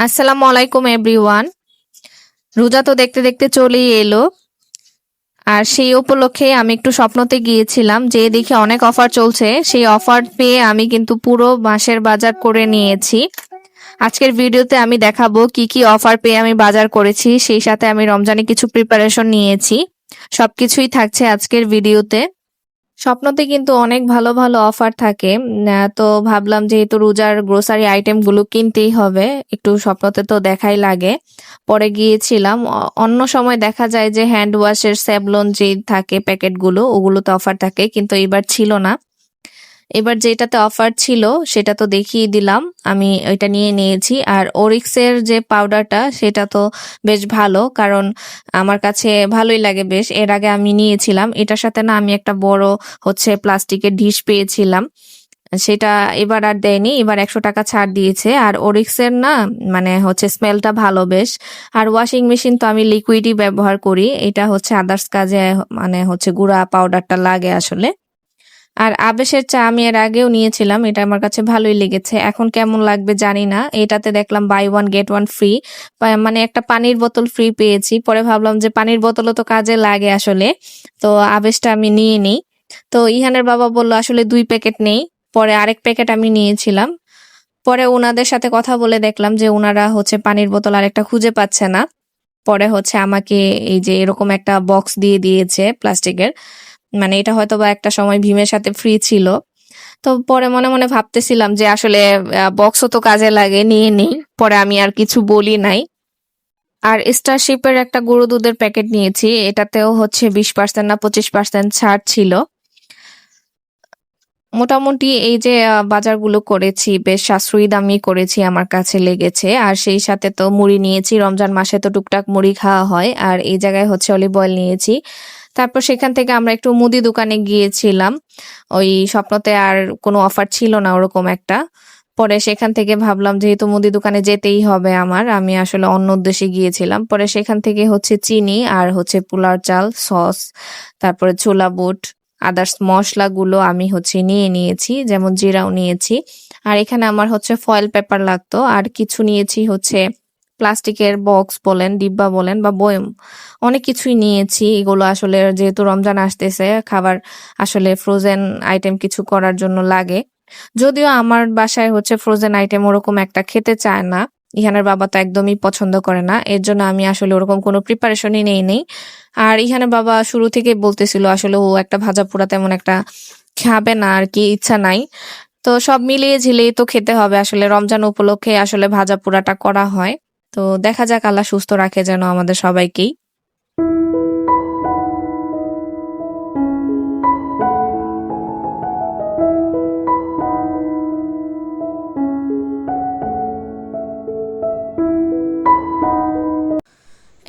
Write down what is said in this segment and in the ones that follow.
আসসালামু আলাইকুম, এভরিওয়ান। রোজা তো দেখতে দেখতে চলেই এলো। আর সেই উপলক্ষে আমি একটু স্বপ্নতে গিয়েছিলাম যে দেখি অনেক অফার চলছে। সেই অফার পেয়ে আমি কিন্তু পুরো মাসের বাজার করে নিয়েছি। আজকের ভিডিওতে আমি দেখাবো কি কি অফার পেয়ে আমি বাজার করেছি। সেই সাথে আমি রমজানে কিছু প্রিপারেশন নিয়েছি। সবকিছুই থাকছে আজকের ভিডিওতে। স্বপ্নতে কিন্তু অনেক ভালো ভালো অফার থাকে। তো ভাবলাম যেহেতু রোজার গ্রোসারি আইটেমগুলো কিনতেই হবে, একটু স্বপ্নতে তো দেখাই লাগে। পরে গিয়েছিলাম অন্য সময় দেখা যায় যে হ্যান্ড ওয়াশের স্যাবলন যে থাকে প্যাকেটগুলো, ওগুলোতে অফার থাকে, কিন্তু এবার ছিল না। এবার যেটাতে অফার ছিল, সেটা তো দেখিয়ে দিলাম। আমি ওইটা নিয়ে নিয়েছি। আর ওরিক্সের যে পাউডারটা সেটা তো বেশ ভালো, কারণ আমার কাছে ভালোই লাগে বেশ। এর আগে আমি নিয়েছিলাম। এটার সাথে না আমি একটা বড় হচ্ছে প্লাস্টিকের ডিশ পেয়েছিলাম। সেটা এবার আর দেয়নি, এবার একশো টাকা ছাড় দিয়েছে। আর ওরিক্সের না মানে হচ্ছে স্মেলটা ভালো বেশ। আর ওয়াশিং মেশিন তো আমি লিকুইডই ব্যবহার করি। এটা হচ্ছে আদার্স কাজে মানে হচ্ছে গুঁড়া পাউডারটা লাগে আসলে। আর আবেশের চা আমি এর আগেও নিয়েছিলাম, এটা আমার কাছে ভালোই লেগেছে। এখন কেমন লাগবে জানি না, এটাতে দেখলাম buy one get one free মানে একটা পানির বোতল ফ্রি পেয়েছি, পরে ভাবলাম যে পানির বোতলও তো কাজে লাগে আসলে, তো আবেশটা আমি নিয়ে নিই। তো ইহানের বাবা বলল, আসলে দুই প্যাকেট নেই, পরে আরেক প্যাকেট আমি নিয়েছিলাম। পরে ওনাদের সাথে কথা বলে দেখলাম যে ওনারা হচ্ছে পানির বোতল আরেকটা খুঁজে পাচ্ছে না। পরে হচ্ছে আমাকে এই যে এরকম একটা বক্স দিয়ে দিয়েছে প্লাস্টিকের মানে এটা হয়তো বা একটা সময় ভীমের সাথে ফ্রি ছিল। তো পরে মনে মনে ভাবতেছিলাম যে আসলে বক্সও তো কাজে লাগে, নিয়ে নিই। পরে আমি আর কিছু বলি নাই। আর স্টারশিপের একটা গরু দুধের প্যাকেট নিয়েছি। এটাতেও হচ্ছে বিশ পার্সেন্ট না পঁচিশ পার্সেন্ট ছাড় ছিল। মোটামুটি এই যে বাজারগুলো করেছি, বেশ সাশ্রয়ী দামি করেছি আমার কাছে লেগেছে। আর সেই সাথে তো মুড়ি নিয়েছি। রমজান মাসে তো টুকটাক মুড়ি খাওয়া হয়। আর এই জায়গায় হচ্ছে অলিভ অয়েল নিয়েছি। তারপর সেখান থেকে আমরা একটু মুদি দোকানে গিয়েছিলাম। ওই স্বপ্নতে আর কোনো অফার ছিল না ওরকম একটা। পরে সেখান থেকে ভাবলাম যেহেতু মুদি দোকানে যেতেই হবে আমার, আমি আসলে অন্য উদ্দেশ্যে গিয়েছিলাম। পরে সেখান থেকে হচ্ছে চিনি আর হচ্ছে পোলার চাল, সস, তারপরে ছোলা বুট আদার্স মশলাগুলো আমি হচ্ছে নিয়ে নিয়েছি, যেমন জিরাও নিয়েছি। আর এখানে আমার হচ্ছে ফয়েল পেপার লাগতো। আর কিছু নিয়েছি হচ্ছে প্লাস্টিকের বক্স বলেন, ডিব্বা বলেন বা বয়ম, অনেক কিছুই নিয়েছি। এগুলো আসলে যেহেতু রমজান আসতেছে, খাবার আসলে ফ্রোজেন আইটেম কিছু করার জন্য লাগে। যদিও আমার বাসায় হচ্ছে ফ্রোজেন আইটেম ওরকম একটা খেতে চায় না। ইহানের বাবা তো একদমই পছন্দ করে না। এর জন্য আমি আসলে ওরকম কোনো প্রিপারেশনই নেই নেই। আর ইহানের বাবা শুরু থেকে বলতেছিল আসলে ও একটা ভাজা পোড়া তেমন একটা খাবে না, আর কি ইচ্ছা নাই। তো সব মিলিয়ে ঝিলিয়ে তো খেতে হবে। আসলে রমজান উপলক্ষে আসলে ভাজা পোড়াটা করা হয়। তো দেখা যাক আল্লাহ সুস্থ রাখে যেন আমাদের সবাইকেই।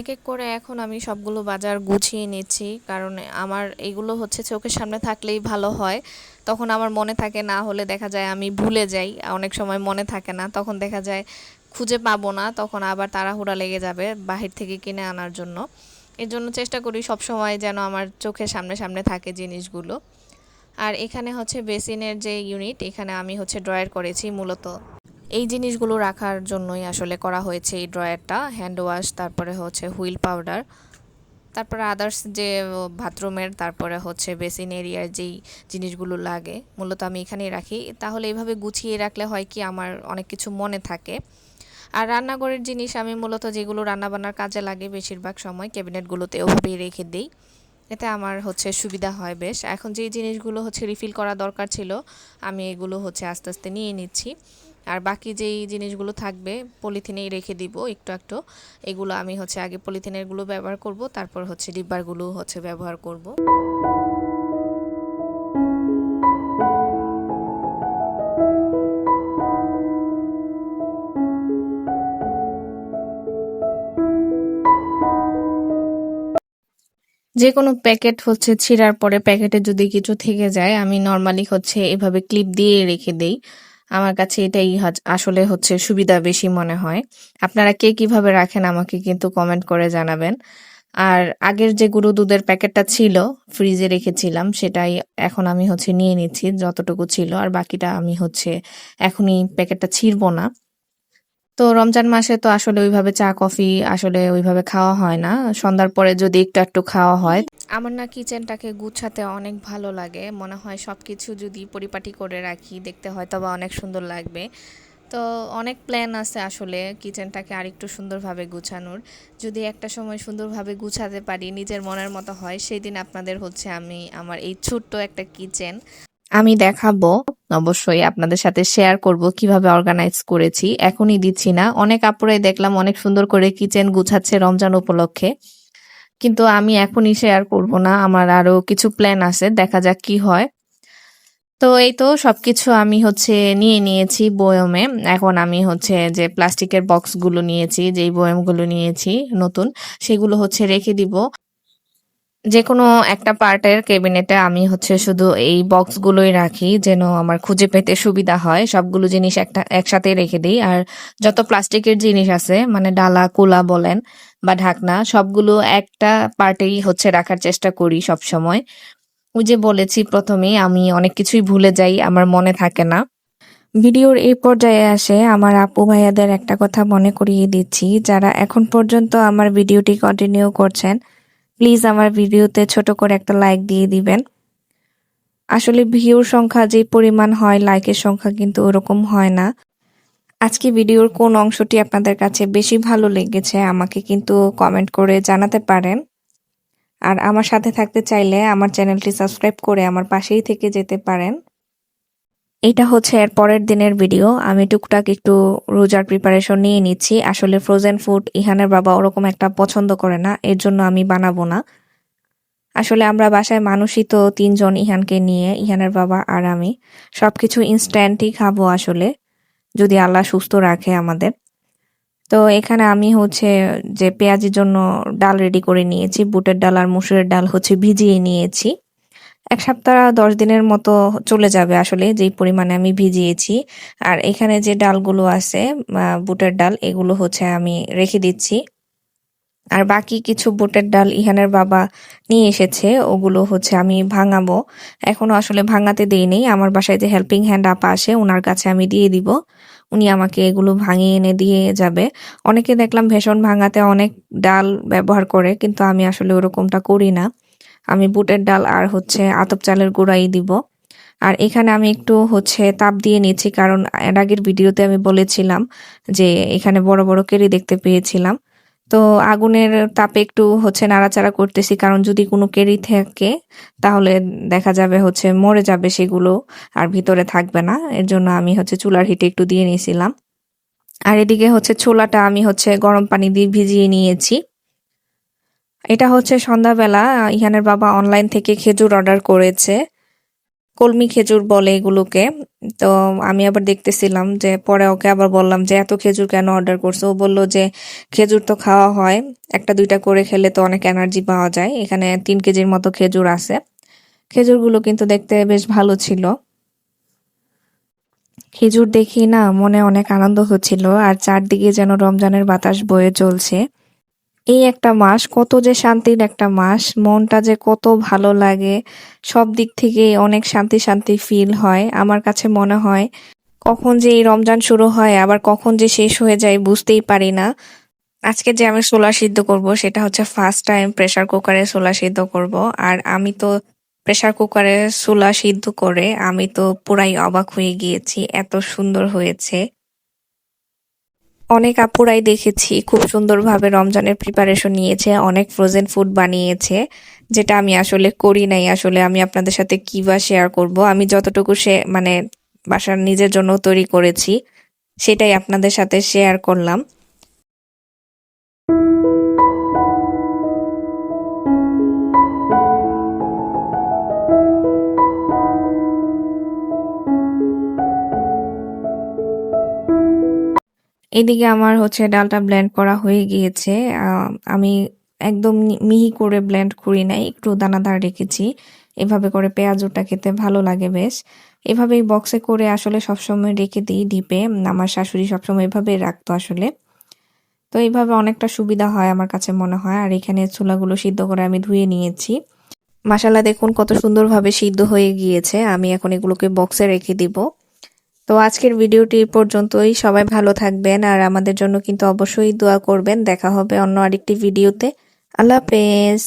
এক এক করে এখন আমি সবগুলো বাজার গুছিয়ে নিচ্ছি, কারণ আমার এগুলো হচ্ছে চোখের সামনে থাকলেই ভালো হয়। তখন আমার মনে থাকে না হলে দেখা যায় আমি ভুলে যাই, অনেক সময় মনে থাকে না, তখন দেখা যায় খুঁজে পাবো না, তখন আবার তাড়াহুড়া লেগে যাবে বাহির থেকে কিনে আনার জন্য। এর জন্য চেষ্টা করি সব সময় যেন আমার চোখের সামনে সামনে থাকে জিনিসগুলো। আর এখানে হচ্ছে বেসিনের যে ইউনিট, এখানে আমি হচ্ছে ড্রয়ার করেছি মূলত। এই জিনিসগুলো রাখার জন্যই আসলে করা হয়েছে এই ড্রয়ারটা, হ্যান্ড ওয়াশ, তারপরে হচ্ছে হুইল পাউডার, তারপরে আদার্স যে বাথরুমের, তারপরে হচ্ছে বেসিন এরিয়ার যেই জিনিসগুলো লাগে, মূলত আমি এখানেই রাখি। তাহলে এইভাবে গুছিয়ে রাখলে হয় কি আমার অনেক কিছু মনে থাকে। আর রান্নাঘরের জিনিস আমি মূলত যেগুলো রান্নাবান্নার কাজে লাগে বেশিরভাগ সময় ক্যাবিনেটগুলোতে ওভাবেই রেখে দিই। এতে আমার হচ্ছে সুবিধা হয় বেশ। এখন যে জিনিসগুলো হচ্ছে রিফিল করা দরকার ছিল, আমি এগুলো হচ্ছে আস্তে আস্তে নিয়ে নিচ্ছি। আর বাকি যেই জিনিসগুলো থাকবে, পলিথিনেই রেখে দিব একটু একটু। এগুলো আমি হচ্ছে আগে পলিথিনেরগুলো ব্যবহার করব, তারপর হচ্ছে ডিব্বারগুলো হচ্ছে ব্যবহার করব। যে কোনো প্যাকেট হচ্ছে ছিঁড়ার পরে প্যাকেটে যদি কিছু থেকে যায়, আমি নর্মালি হচ্ছে এভাবে ক্লিপ দিয়ে রেখে দেই। আমার কাছে এটাই আসলে হচ্ছে সুবিধা বেশি মনে হয়। আপনারা কে কীভাবে রাখেন আমাকে কিন্তু কমেন্ট করে জানাবেন। আর আগের যে গুঁড়ো দুধের প্যাকেটটা ছিল ফ্রিজে রেখেছিলাম, সেটাই এখন আমি হচ্ছে নিয়ে নিচ্ছি, যতটুকু ছিল। আর বাকিটা আমি হচ্ছে এখনই প্যাকেটটা ছিঁড়বো না। তো রমজান মাসে তো আসলে ওইভাবে চা, কফি আসলে ওইভাবে খাওয়া হয় না। সন্ধ্যার পরে যদি একটু একটু খাওয়া হয়। আমার না কিচেনটাকে গুছাতে অনেক ভালো লাগে। মনে হয় সব কিছু যদি পরিপাটি করে রাখি, দেখতে হয়তো বা অনেক সুন্দর লাগবে। তো অনেক প্ল্যান আছে আসলে কিচেনটাকে আরেকটু সুন্দরভাবে গুছানোর। যদি একটা সময় সুন্দরভাবে গুছাতে পারি, নিজের মনের মতো হয় সেই দিন আপনাদের হচ্ছে আমি, আমার এই ছোট্ট একটা কিচেন আমি দেখাবো। অবশ্যই আপনাদের সাথে শেয়ার করব কীভাবে অর্গানাইজ করেছি। এখনই দিচ্ছি না। অনেক আপুরাই দেখলাম অনেক সুন্দর করে কিচেন গুছাচ্ছে রমজান উপলক্ষে। কিন্তু আমি এখনই শেয়ার করব না। আমার আরও কিছু প্ল্যান আছে। দেখা যাক কি হয়। তো এই তো সবকিছু আমি হচ্ছে নিয়ে নিয়েছি বয়মে। এখন আমি হচ্ছে যে প্লাস্টিকের বক্সগুলো নিয়েছি, যেই বয়মগুলো নিয়েছি নতুন, সেগুলো হচ্ছে রেখে দিব। যে কোনো একটা পার্টের কেবিনেটে আমি হচ্ছে শুধু এই বক্সগুলোই রাখি, যেন আমার খুঁজে পেতে সুবিধা হয়। সবগুলো জিনিস একটা একসাথে রেখে দিই। আর যত প্লাস্টিকের জিনিস আছে মানে ডালা, কুলা বলেন বা ঢাকনা, সবগুলো একটা পার্টেই হচ্ছে রাখার চেষ্টা করি সব সময় ওই যে বলেছি প্রথমেই, আমি অনেক কিছুই ভুলে যাই, আমার মনে থাকে না। ভিডিওর এই পর্যায়ে আসে আমার আপু ভাইয়াদের একটা কথা মনে করিয়ে দিচ্ছি। যারা এখন পর্যন্ত আমার ভিডিওটি কন্টিনিউ করছেন প্লিজ আমার ভিডিওতে ছোট করে একটা লাইক দিয়ে দিবেন। আসলে ভিউর সংখ্যা যে পরিমাণ হয় লাইকের সংখ্যা কিন্তু ওরকম হয় না। আজকে ভিডিওর কোন অংশটি আপনাদের কাছে বেশি ভালো লেগেছে, আমাকে কিন্তু কমেন্ট করে জানাতে পারেন। আর আমার সাথে থাকতে চাইলে আমার চ্যানেলটি সাবস্ক্রাইব করে আমার পাশেই থেকে যেতে পারেন। এটা হচ্ছে এর পরের দিনের ভিডিও আমি টুকটাক একটু রোজার প্রিপারেশন নিয়ে নিচ্ছি। আসলে ফ্রোজেন ফুড ইহানের বাবা ওরকম একটা পছন্দ করে না, এর জন্য আমি বানাবো না। আসলে আমরা বাসায় মানুষই তো তিনজন ইহানকে নিয়ে, ইহানের বাবা আর আমি। সব কিছু ইনস্ট্যান্টই খাব আসলে, যদি আল্লাহ সুস্থ রাখে আমাদের। তো এখানে আমি হচ্ছে যে পেঁয়াজের জন্য ডাল রেডি করে নিয়েছি, বুটের ডাল আর মুসুরের ডাল হচ্ছে ভিজিয়ে নিয়েছি। এক সপ্তাহ, দশ দিনের মতো চলে যাবে আসলে, যেই পরিমাণে আমি ভিজিয়েছি। আর এখানে যে ডালগুলো আছে বুটের ডাল, এগুলো হচ্ছে আমি রেখে দিচ্ছি। আর বাকি কিছু বুটের ডাল ইহানের বাবা নিয়ে এসেছে, ওগুলো হচ্ছে আমি ভাঙাবো। এখনও আসলে ভাঙাতে দেইনি, আমার বাসায় যে হেল্পিং হ্যান্ড আপা আসে ওনার কাছে আমি দিয়ে দিব। উনি আমাকে এগুলো ভাঙিয়ে এনে দিয়ে যাবে। অনেকে দেখলাম ভেষণ ভাঙাতে অনেক ডাল ব্যবহার করে, কিন্তু আমি আসলে ওরকমটা করি না। আমি বুটের ডাল আর হচ্ছে আতপ চালের গুঁড়াই দিব। আর এখানে আমি একটু হচ্ছে তাপ দিয়ে নিয়েছি কারণ এর আগের ভিডিওতে আমি বলেছিলাম যে এখানে বড় বড় কেরি দেখতে পেয়েছিলাম। তো আগুনের তাপে একটু হচ্ছে নাড়াচাড়া করতেছি কারণ যদি কোনো কেরি থাকে তাহলে দেখা যাবে হচ্ছে মরে যাবে সেগুলো আর ভিতরে থাকবে না। এর জন্য আমি হচ্ছে চুলার হিটে একটু দিয়ে নিয়েছিলাম। আর এদিকে হচ্ছে ছোলাটা আমি হচ্ছে গরম পানি দিয়ে ভিজিয়ে নিয়েছি। এটা হচ্ছে সন্ধ্যাবেলা ইহানের বাবা অনলাইন থেকে খেজুর অর্ডার করেছে। কলমি খেজুর বলে এগুলোকে। তো আমি আবার দেখতেছিলাম যে পরে ওকে আবার বললাম যে, এত খেজুর কেন অর্ডার করছ? ও বলল যে, খেজুর তো খাওয়া হয়, একটা দুইটা করে খেলে তো অনেক এনার্জি পাওয়া যায়। এখানে তিন কেজির মতো খেজুর আছে। খেজুরগুলো কিন্তু দেখতে বেশ ভালো ছিল। খেজুর দেখি না, মনে অনেক আনন্দ হচ্ছিল। আর চারদিকে যেন রমজানের বাতাস বয়ে চলছে। এই একটা মাস, কত যে শান্তির একটা মাস, মনটা যে কত ভালো লাগে, সব দিক থেকে অনেক শান্তি শান্তি ফিল হয়। আমার কাছে মনে হয়, কখন যে এই রমজান শুরু হয়, আবার কখন যে শেষ হয়ে যায় বুঝতেই পারি না। আজকে যে আমি সোলা সিদ্ধ করব, সেটা হচ্ছে ফার্স্ট টাইম প্রেসার কুকারে সোলা সিদ্ধ করব। আর আমি তো প্রেসার কুকারে সোলা সিদ্ধ করে, আমি তো পুরাই অবাক হয়ে গিয়েছি, এত সুন্দর হয়েছে। অনেক আপুরাই দেখেছি, খুব সুন্দরভাবে রমজানের প্রিপারেশন নিয়েছে, অনেক ফ্রোজেন ফুড বানিয়েছে, যেটা আমি আসলে করি নাই। আসলে আমি আপনাদের সাথে কি বা শেয়ার করব, আমি যতটুকু সে মানে বাসার নিজের জন্য তৈরি করেছি, সেটাই আপনাদের সাথে শেয়ার করলাম। এদিকে আমার হচ্ছে ডালটা ব্লেন্ড করা হয়ে গিয়েছে। আমি একদম মিহি করে ব্লেন্ড করি নাই, একটু দানাদার রেখেছি। এভাবে করে পেঁয়াজুটা খেতে ভালো লাগে বেশ। এভাবেই বক্সে করে আসলে সবসময় রেখে দিই ডিপে। আমার শাশুড়ি সবসময় এভাবে রাখতো আসলে। তো এইভাবে অনেকটা সুবিধা হয় আমার কাছে মনে হয়। আর এখানে ছোলাগুলো সিদ্ধ করে আমি ধুয়ে নিয়েছি। মাসালা দেখুন কত সুন্দরভাবে সিদ্ধ হয়ে গিয়েছে। আমি এখন এগুলোকে বক্সে রেখে দিব। তো আজকের ভিডিওটি পর্যন্তই। সবাই ভালো থাকবেন আর আমাদের জন্য কিন্তু অবশ্যই দোয়া করবেন। দেখা হবে অন্য আরেকটি ভিডিওতে। আল্লাহ হাফেজ।